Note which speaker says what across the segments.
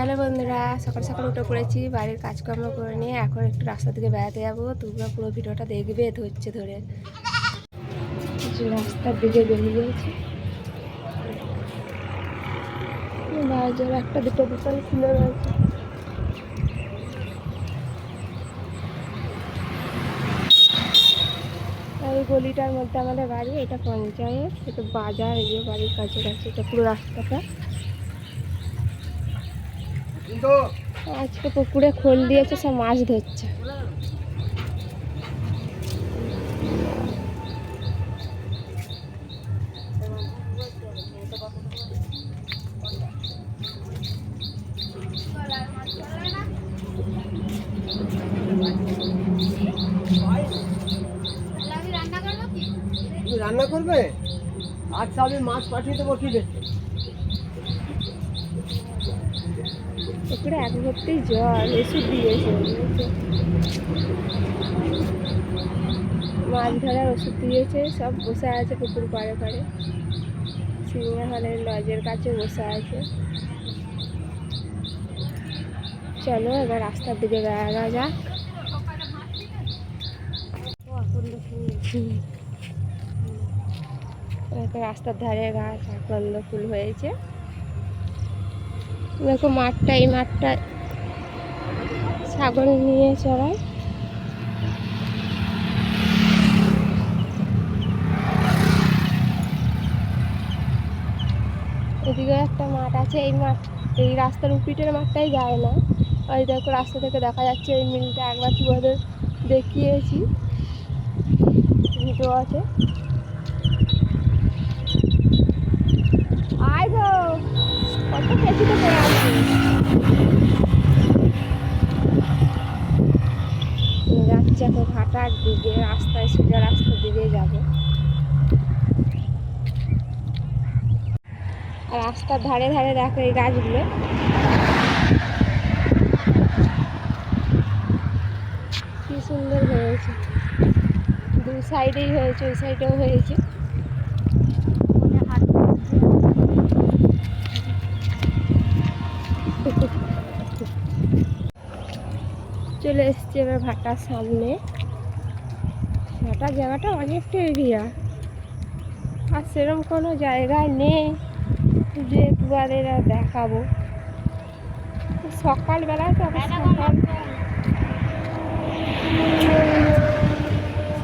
Speaker 1: Hello বন্ধুরা, সকাল সকাল উঠে পড়েছি, বাড়ির কাজকর্ম করে নিয়ে এখন একটু রাস্তা থেকে বেড়াতে যাব। তোমরা পুরো ভিডিওটা দেখবে ধরছে ধরে। যে রাস্তার দিকে বেরিয়ে গেছি। একটা দুটো দোকান খুলে রয়েছে গলিটার মধ্যে আমাদের বাড়ি, এটা পঞ্চায়েত, এটা বাজার, এই যে বাড়ির কাছে কাছে এটা পুরো রাস্তাটা। আজকে পুকুরে খোল দিয়েছে সব মাছ ধরছে।
Speaker 2: রান্না করবে? আচ্ছা আমি মাছ পাঠিয়ে দেবো কি দেখতে
Speaker 1: পুকুরে এক ভর্তি জল ওষুধ দিয়েছে মাছ ধরার ওষুধ দিয়েছে, সব বসে আছে পুকুর পাড়ে পাড়ে। সিনেমা হলের লজের কাছে বসে আছে। চলো এবার রাস্তার দিকে বেড়ানো যাক। রাস্তার ধারে গাছ, আকন্দ ফুল হয়েছে। দেখো মাঠটা, এই মাঠটা ছাগল নিয়ে চড়ায়। এদিকে একটা মাঠ আছে, এই মাঠ, এই রাস্তার উপিটের মাঠটাই যায় না। ওই দেখো রাস্তা থেকে দেখা যাচ্ছে ওই মিলটা, একবার তোমাদের দেখিয়েছি। ভিডিও আছে। আয় গো! এখন হাঁটার দিকে রাস্তায় রাস্তার দিকে যাব রাস্তার ধারে ধারে দেখো এই গাছগুলো কি সুন্দর হয়েছে। দু সাইডেই হয়েছে, ওই সাইডেও হয়েছে। চলে এসছি এবার ভাটার সামনে। ভাটার জায়গাটা অনেকটা এরিয়া আর সেরকম কোনো জায়গায় নেই যে তোমাদের আর দেখাবো। সকালবেলা তো সকাল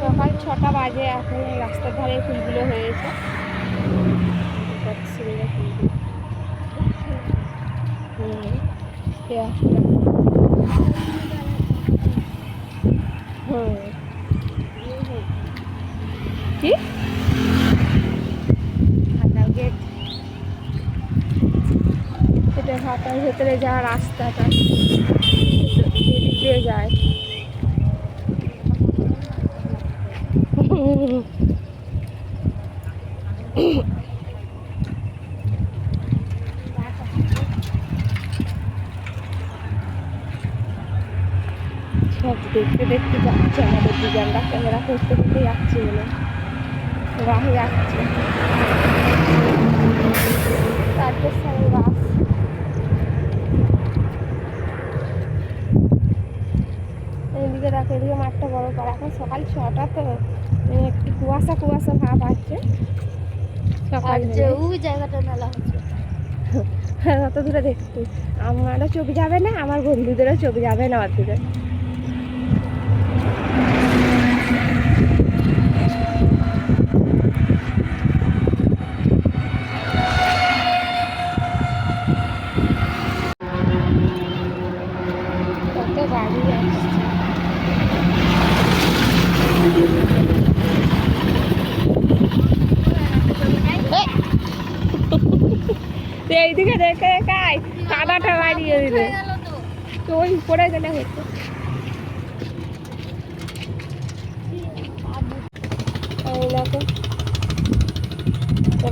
Speaker 1: সকাল ছটা বাজে এখন রাস্তার ধারে ফুলগুলো হয়েছে। কত কি? ভাটার গেট এটা ভাটার ভেতরে যাওয়ার রাস্তাটা। দিয়ে যায়। সব দেখতে দেখতে যাচ্ছে আমাদের দুজনরা। ক্যামেরা করতে করতে যাচ্ছে বলে রাহে যাচ্ছে। তারপর সবাই বাস। এইদিকে দেখো এদিকে মাঠটা বড় করা এখন সকাল ছটা তো মানে একটু কুয়াশা কুয়াশা ভাব আছে। সকাল
Speaker 3: যে ওই জায়গাটা মেলা হচ্ছে।
Speaker 1: অত দূরে দেখতে আমারও চোখ যাবে না আমার বন্ধুদেরও চোখ যাবে না অত দূরে। কত গাড়ি আসছে। এইদিকে দেখে দেখাই কাদাটা বাড়িয়ে দিলে। তো ওই পড়ে গেলে হতো।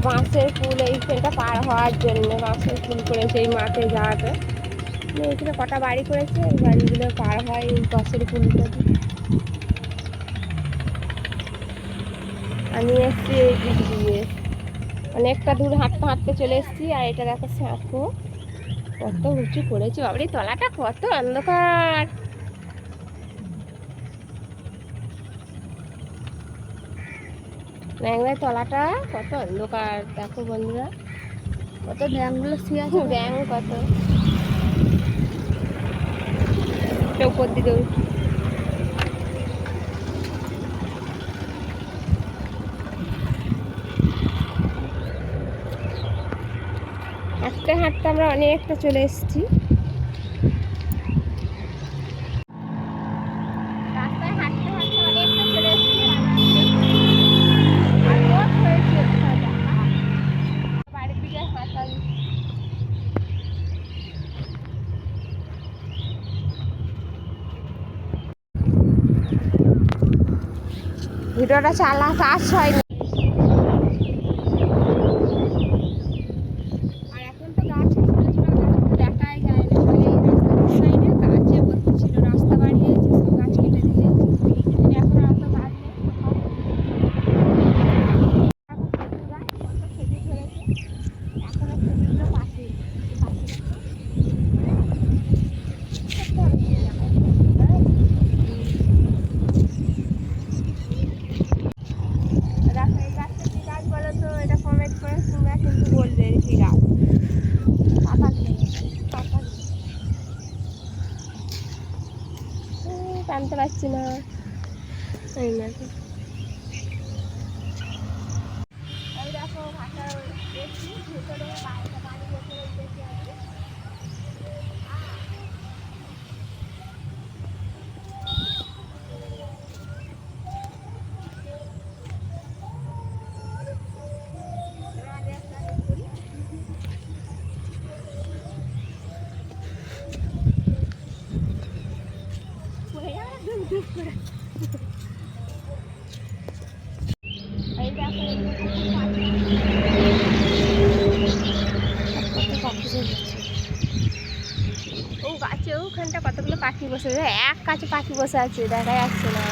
Speaker 1: বাঁশের ফুল এই সেটা পার হওয়ার জন্য বাঁশের ফুল করে সেই মাঠে যাওয়াটা এখানে কটা বাড়ি করেছে? এই বাড়িগুলো পার হয় এই বাঁশের ফুলগুলো। আমি এসছি এই দিক দিয়ে অনেকটা দূর হাঁটতে হাঁটতে চলে এসেছি আর এটা দেখো সাঁকো। কত উঁচু করেছি বাবরি তলাটা কত অন্ধকার। ন্যাংরার তলাটা কত অন্ধকার দেখো বন্ধুরা।
Speaker 3: কত ব্যাংকগুলো শুয়ে আছে।
Speaker 1: ব্যাং কত। এটা উপর দিকে। হাঁটতে হাঁটতে আমরা অনেকটা চলে এসেছি রাস্তায় হাঁটতে হাঁটতে অনেকটা চলে এসেছি আর রোদ হয়েছে ওখানে। বাড়ির দিকে হাঁটা ভিডিওটা চালা কাজ হয়নি আর এখন তো গাছ ছোট ছোট গাছ তো দেখাই যায় না মানে এই রাস্তার সাইডে গাছে ভর্তি ছিল রাস্তা বাড়িয়েছে সব গাছ কেটে দিয়ে এখন আর তো গাছ নেই এখন খেজুর গাছ, কত খেজুর ধরেছে। এখনও খেজুরগুলো পাকেনি। পাকেনি। কত হয়েছে এখন? দেখো এই গাছটা কি গাছ বলো তো এটা কমেন্ট করে তোমরা কিন্তু বলবে এই কি গাছ পাতা খেয়ে পাতা টানতে পারছি না তো। এই দেখো ভাষা দেখছি ভেতরে বাইরে বাড়ি ভেতরে দেখি আছে এই দেখো এগুলো কত পাখি ও গাছে ওখানটা কতগুলো পাখি বসে এক কাছে পাখি বসে আছে, দেখা যাচ্ছে না।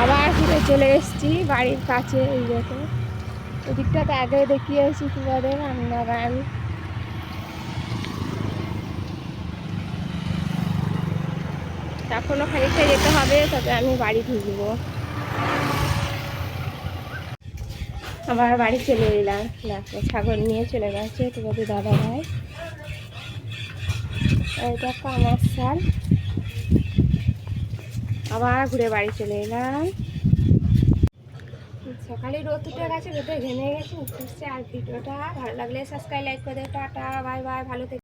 Speaker 1: আবার ফিরে চলে এসেছি বাড়ির কাছে, এই দেখো। ওদিকটাতে আগে দেখিয়েছি তোমাদের রান্নাগান এখনও খানিকটা যেতে হবে, তবে আমি বাড়ি ঢুকবো। আবার বাড়ি চলে এলাম। দেখো, ছাগল নিয়ে চলে গেছে তোমাদের দাদা ভাই দেখো আমার সাল আবার ঘুরে বাড়ি চলে এলাম। সকালে রোদ উঠে গেছে, রোদে ঘেমে গেছে, উঠছে আর ভিডিওটা। ভালো লাগলে সাবস্ক্রাইব লাইক করে দেবে। টাটা বাই বাই ভালো থেকে।